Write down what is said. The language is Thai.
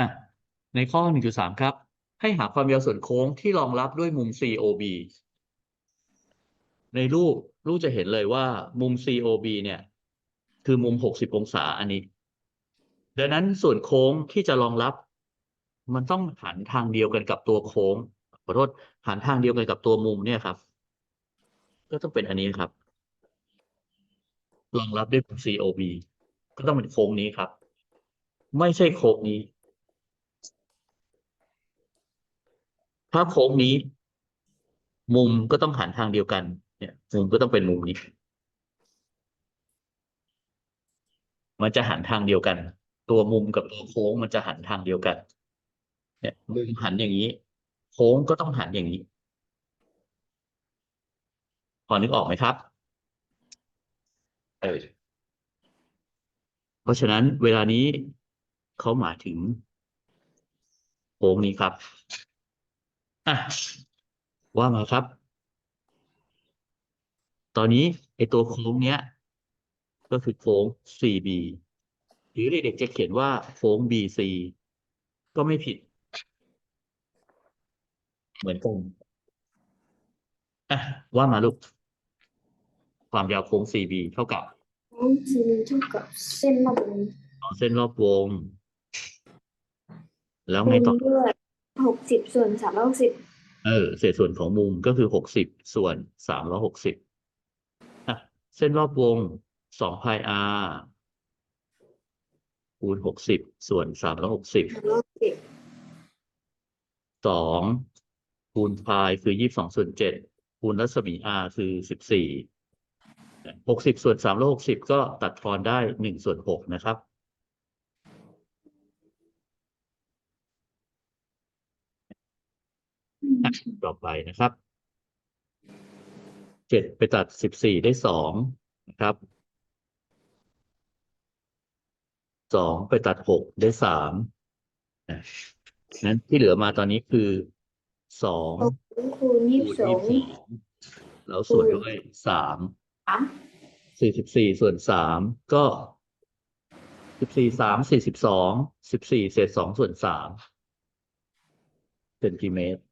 อะในข้อ 1.3 ครับ ให้หาความยาวส่วนโค้งที่รองรับด้วยมุม COB ในรูปรูปจะเห็นเลยว่ามุม COB เนี่ย คือมุม 60 องศาอันนี้ ดังนั้นส่วนโค้งที่จะรองรับ มันต้องหันทางเดียวกันกับตัวโค้งขอโทษหันทางเดียวกันกับตัวมุมเนี่ยครับ ก็ต้องเป็นอันนี้ครับ รองรับด้วยมุม COB ก็ต้องเป็นโค้งนี้ครับ ไม่ใช่โค้งนี้ ถ้าโค้งนี้ มุมก็ต้องหันทางเดียวกัน เนี่ยมุมก็ต้องเป็นมุมนี้ มันจะหันทางเดียวกัน ตัวมุมกับตัวโค้งมันจะหันทางเดียวกัน เนี่ยมุมหันอย่างนี้ โค้งก็ต้องหันอย่างนี้พอนึกออกไหมครับเออเพราะฉะนั้นเวลานี้เขาหมายถึงโค้งนี้ครับ อะว่ามาครับ ตอนนี้ไอตัวโค้งเนี้ย ก็คือโค้ง CB หรือเด็กๆจะเขียนว่าโค้ง BC ก็ไม่ผิด เหมือนกันอะว่ามาลูก ความยาวโค้ง CB เท่ากับโค้งซีเท่ากับเส้นรอบวงเอาเส้นรอบวง แล้วคูไงณต่อด้วย หกสิบส่วนสามร้อยหกสิบเออเศษส่วนของมุมก็คือหกสิบส่วนสามร้อยหกสิบอะเส้นรอบวงสองพาย r คูณหกสิบส่วนสามร้อยหกสิบสามร้อยหกสิบสองคูณพายคือยี่สิบสองส่วนเจ็ดคูณรัศมี r คือสิบสี่หกสิบส่วนสามร้อยหกสิบก็ตัดทอนได้หนึ่งส่วนหกนะครับ อะ ต่อไปนะครับเจ็ดไปตัดสิบสี่ได้สองนะครับสองไปตัดหกได้สามนะนั้นที่เหลือมาตอนนี้คือสองคูณยี่คูสิณบสอยี่งสิบสองแล้วส่วนด้วยสามสามสี่สิบสี่ส่วนสามก็สิบสี่สามสี่สิบสองสิบสี่เศษสองส่วนสามเซนติเมตร